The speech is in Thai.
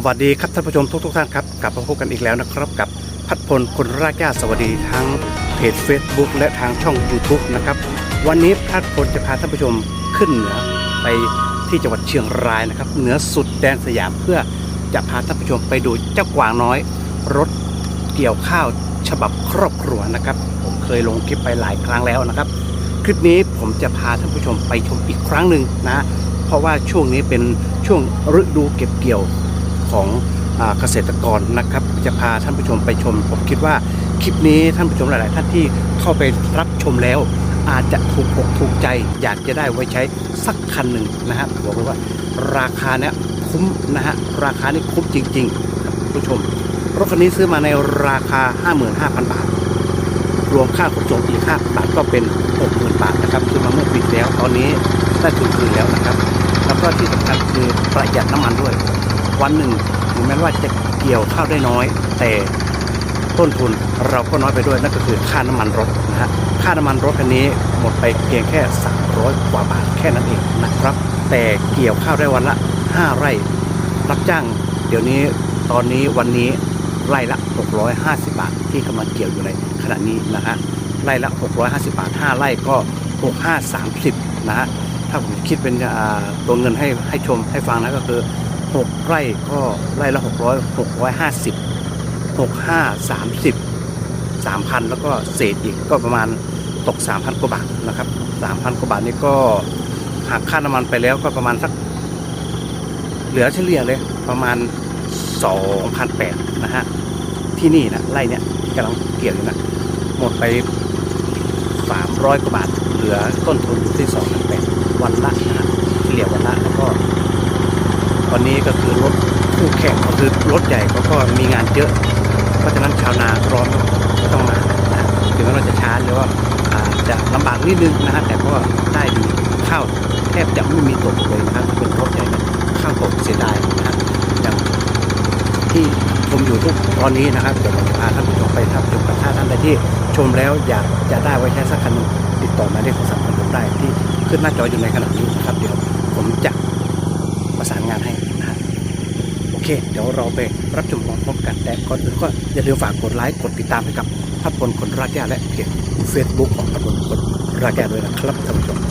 สวัสดีครับท่านผู้ชมทุกทุกๆท่านครับกลับมาพบกันอีกแล้วนะครับกับพัดพลคนรากหญ้าสวัสดีทั้งเพจ Facebook และทางช่อง YouTube นะครับวันนี้พัดพลจะพาท่านผู้ชมขึ้นเหนือไปที่จังหวัดเชียงรายนะครับเหนือสุดแดนสยามเพื่อจะพาท่านผู้ชมไปดูเจ้ากวางน้อย รถเกี่ยวข้าวฉบับครอบครัวนะครับผมเคยลงคลิปไปหลายครั้งแล้วนะครับ คลิปนี้ผมจะพาท่านผู้ชมไปชมอีกครั้งหนึ่งนะเพราะว่าช่วงนี้เป็นช่วงฤดูเก็บเกี่ยว ของเกษตรกรนะครับ จะพาท่านผู้ชมไปชม ผมคิดว่าคลิปนี้ท่านผู้ชมหลาย ๆ ท่านที่เข้าไปรับชมแล้ว อาจจะถูกอกถูกใจ อยากจะได้ไว้ใช้สักคันหนึ่งนะฮะบอกเลยว่าราคาเนี้ยคุ้มนะฮะราคานี้คุ้มจริง ๆ ครับผู้ชมรถคันนี้ซื้อมาในราคา 55,000 บาท รวมค่าขนส่งอีก5บาทก็เป็น 60,000 บาทนะครับซื้อมาเมื่อปีแล้วตอนนี้ได้ทุนคืนแล้วนะครับ แล้วก็ที่สำคัญคือประหยัดน้ำมันด้วย วันหนึ่งถึงแม้ว่าจะเกี่ยวข้าวได้น้อย แต่ต้นทุนเราก็น้อยไปด้วยนั่นก็คือค่าน้ำมันรถนะฮะค่าน้ำมันรถคันนี้หมดไปเพียงแค่ 300 กว่าบาทแค่นั้นเองนะครับ แต่เกี่ยวข้าวได้วันละ 5 ไร่ รับจ้าง เดี๋ยวนี้ตอนนี้วันนี้ไร่ละ 650 บาท ที่กำลังเกี่ยวอยู่ในขณะนี้นะฮะไร่ละ 650 บาท 5 ไร่ก็ 6530 นะฮะถ้าผมคิดเป็นตัวเงินให้ให้ชมให้ฟังนะก็คือ 6ไร่ก็ไร่ละ600 650 65 30 3,000 แล้วก็เศษอีกก็ประมาณตก 3,000 กว่าบาทนะครับ 3,000 กว่าบาทนี่ก็หักค่าน้ำมันไปแล้วก็ประมาณสัก เหลือเฉลี่ยเลยประมาณ 2,800 นะฮะ ที่นี่นะไร่เนี่ยที่กำลังเกี่ยวอยู่นะ หมดไป 300 กว่าบาท เหลือต้นทุนอยู่ที่ 2,800วันละนะฮะเฉลี่ยวันละแล้วก็ วั นี้ก็คือรถคู่แข่งก็คือรถใหญ่เขาก็มีงานเยอะ เพราะฉะนั้นชาวนาร้อนก็ต้องมาถึงแม้เราจะช้าหรือว่าจะลำบากนิดนึงนะฮะแต่ก็ได้ดีข้าวแทบจะไม่มีตกเลยนะครับเป็นรถใหญ่เข้าวตกเสียดายนะฮะอย่างที่ชมอยู่ทุกตอนนี้นะครับเดี๋ยวผมจะพาท่านผู้ชมไปทับชมกับท่าท่านใดที่ชมแล้วอยากจะได้ไว้ใช้สักคันหนึ่งติดต่อมาได้ของสัมพันธ์ผมได้ที่ขึ้นหน้าจออยู่ในขณะนี้นะครับ เดี๋ยวผมจะประสานงานให้ อเคเดี๋ยวเราไปรับชมพร้อมกันแต่ก่อนอื่นก็อย่าลืมฝากกดไลค์กดติดตามให้กับพัดพลคนรากแก้วและเพจเฟซบุ๊กของพัดพลคนรากแก้วด้วยนะครับท่านผู้ชม